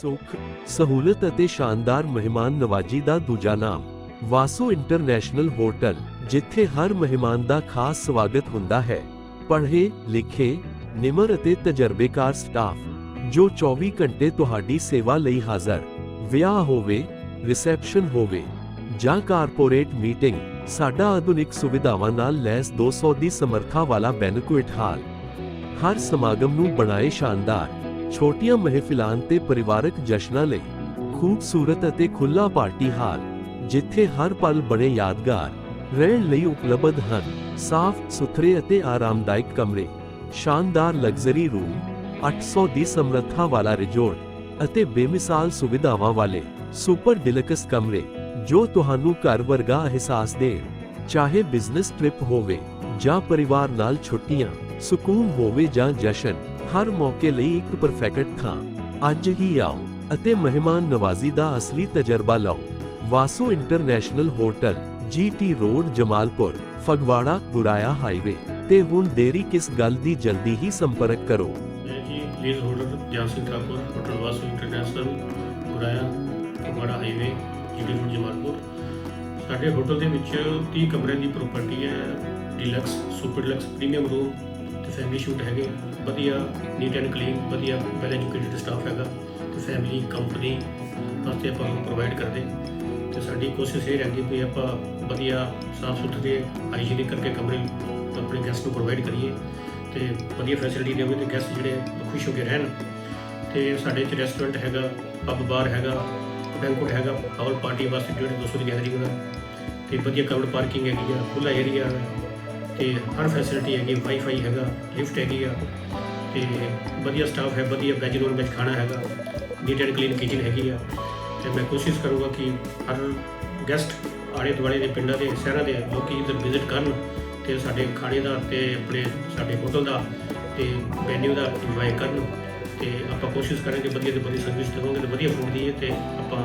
ਸੁਖ, ਸਹੂਲਤ ਅਤੇ ਸ਼ਾਨਦਾਰ ਮਹਿਮਾਨ ਨਵਾਜੀ ਦਾ ਦੂਜਾ ਨਾਮ ਵਾਸੋ ਇੰਟਰਨੈਸ਼ਨਲ ਹੋਟਲ, ਜਿੱਥੇ ਹਰ ਮਹਿਮਾਨ ਦਾ ਖਾਸ ਸਵਾਗਤ ਹੁੰਦਾ ਹੈ। ਪੜ੍ਹੇ, ਲਿਖੇ, ਨਿਮਰ ਅਤੇ ਤਜਰਬੇਕਾਰ ਸਟਾਫ, ਜੋ 24 ਘੰਟੇ ਤੁਹਾਡੀ ਸੇਵਾ ਲਈ ਹਾਜ਼ਰ। ਵਿਆਹ ਹੋਵੇ, ਰਿਸੈਪਸ਼ਨ ਹੋਵੇ ਜਾਂ ਕਾਰਪੋਰੇਟ ਮੀਟਿੰਗ, ਸਾਡਾ ਆਧੁਨਿਕ ਸੁਵਿਧਾਵਾਂ ਨਾਲ ਲੈਸ 200 ਦੀ ਸਮਰੱਥਾ ਵਾਲਾ ਬੈਨਕੁਏਟ ਹਾਲ। ਹਰ ਸਮਾਗਮ ਨੂੰ ਬਣਾਏ ਸ਼ਾਨਦਾਰ ਛੋਟੀਆਂ ਮਹਿਫਿਲਾਂ ਤੇ ਪਰਿਵਾਰਕ ਜਸ਼ਨਾਂ ਲਈ ਖੂਬਸੂਰਤ ਅਤੇ ਖੁੱਲਾ ਪਾਰਟੀ ਹਾਲ ਜਿੱਥੇ ਹਰ ਪਲ ਬਣੇ ਯਾਦਗਾਰ ਰਹਿਣ ਲਈ ਉਪਲਬਧ ਹਨ ਸਾਫ਼ ਸੁਥਰੇ ਅਤੇ ਆਰਾਮਦਾਇਕ ਕਮਰੇ ਸ਼ਾਨਦਾਰ ਲਗਜ਼ਰੀ ਰੂਮ 800 ਦੀ ਸਮਰੱਥਾ ਵਾਲਾ ਰਿਜ਼ੋਰਟ ਅਤੇ ਬੇਮਿਸਾਲ ਸੁਵਿਧਾਵਾਂ ਵਾਲੇ ਸੁਪਰ ਡਿਲਕਸ ਕਮਰੇ ਜੋ ਤੁਹਾਨੂੰ ਘਰ ਵਰਗਾ ਅਹਿਸਾਸ ਦੇਣ ਚਾਹੇ ਬਿਜ਼ਨਸ ਟ੍ਰਿਪ ਹੋਵੇ ਜਾਂ ਪਰਿਵਾਰ ਨਾਲ ਛੁੱਟੀਆਂ ਸਕੂਨ ਹੋਵੇ ਜਾਂ ਜਸ਼ਨ ਹਰ ਮੌਕੇ ਲਈ ਇੱਕ ਪਰਫੈਕਟ ਥਾਂ। ਅੱਜ ਹੀ ਆਓ ਅਤੇ ਮਹਿਮਾਨ ਨਵਾਜ਼ੀ ਦਾ ਅਸਲੀ ਤਜਰਬਾ ਲਓ। Vasu international hotel, GT road, Jamalpur, Phagwara, Goraya highway ਤੇ ਹੁਣ ਦੇਰੀ ਕਿਸ ਗੱਲ ਦੀ ਜਲਦੀ ਹੀ ਸੰਪਰਕ ਕਰੋ। ਮੈਂ ਜੀ lease holder Gian Singh Thakur, hotel Vasu international, Goraya, Phagwara highway GD road, Jamalpur. ਸਾਡੇ ਹੋਟਲ ਦੇ ਵਿੱਚ 30 ਕਮਰਿਆਂ ਦੀ ਪ੍ਰਾਪਰਟੀ ਹੈ deluxe super deluxe premium room ਤੇ ਫੈਮਿਲੀ ਸ਼ੂਟ ਹੈਗੇ। ਵਧੀਆ ਨੀਟ ਐਂਡ ਕਲੀਨ ਵਧੀਆ ਵੈਲ ਐਜੂਕੇਟਡ ਸਟਾਫ ਹੈਗਾ। ਤੇ ਫੈਮਿਲੀ ਕੰਪਨੀ ਵਾਸਤੇ ਆਪਾਂ ਨੂੰ ਪ੍ਰੋਵਾਈਡ ਕਰਦੇ। ਤੇ ਸਾਡੀ ਕੋਸ਼ਿਸ਼ ਇਹ ਰਹਿੰਦੀ ਵੀ ਆਪਾਂ ਵਧੀਆ ਸਾਫ਼ ਸੁਥਰੇ ਹਾਈਜੀਨਿਕ ਕਰਕੇ ਕਮਰੇ ਆਪਣੇ ਗੈਸਟ ਨੂੰ ਪ੍ਰੋਵਾਈਡ ਕਰੀਏ। ਤੇ ਵਧੀਆ ਫੈਸਿਲਿਟੀ ਦੇਵੇ ਤੇ ਗੈਸਟ ਜਿਹੜੇ ਖੁਸ਼ ਹੋ ਕੇ ਰਹਿਣ। ਤੇ ਸਾਡੇ ਚ ਰੈਸਟੋਰੈਂਟ ਹੈਗਾ ਪਬ ਬਾਰ ਹੈਗਾ ਬੈਂਕੁਟ ਹੈਗਾ ਹਾਲ ਪਾਰਟੀ ਵਾਸਤੇ ਜਿਹੜੇ 200 ਦੀ ਗੈਦਰਿੰਗ ਦਾ ਤੇ ਵਧੀਆ ਕਵਰਡ ਪਾਰਕਿੰਗ ਹੈਗੀ ਆ ਖੁੱਲਾ ਏਰੀਆ ਤੇ ਹਰ ਫੈਸਿਲਿਟੀ ਹੈਗੀ ਵਾਈਫਾਈ ਹੈਗਾ ਲਿਫਟ ਹੈਗੀ ਆ, ਤੇ ਵਧੀਆ ਸਟਾਫ ਹੈ, ਵਧੀਆ ਵੈਜ ਰੋਲ ਵਿੱਚ ਖਾਣਾ ਹੈਗਾ ਨੀਟ ਐਂਡ ਕਲੀਨ ਕਿਚਨ ਹੈਗੀ ਆ। ਤੇ ਮੈਂ ਕੋਸ਼ਿਸ਼ ਕਰੂੰਗਾ ਕਿ ਹਰ ਗੈਸਟ ਆਲੇ ਦੁਆਲੇ ਦੇ ਪਿੰਡਾਂ ਦੇ, ਸ਼ਹਿਰਾਂ ਦੇ ਲੋਕੀ ਇੱਧਰ ਵਿਜ਼ਿਟ ਕਰਨ ਤੇ ਸਾਡੇ ਖਾਣੇ ਦਾ ਤੇ ਆਪਣੇ ਸਾਡੇ ਹੋਟਲ ਦਾ ਤੇ ਮੈਨੂ ਦਾ ਇੰਜੋਏ ਕਰਨ ਤੇ ਆਪਾਂ ਕੋਸ਼ਿਸ਼ ਕਰਾਂਗੇ ਵਧੀਆ ਤੋਂ ਵਧੀਆ ਸਰਵਿਸ ਦੇਵਾਂਗੇ ਤੇ ਵਧੀਆ ਫੂਡ ਦੀ ਤੇ ਆਪਾਂ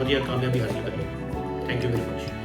ਵਧੀਆ ਕਾਮਯਾਬੀ ਹਾਸਲ ਕਰੀਏ। Thank you very much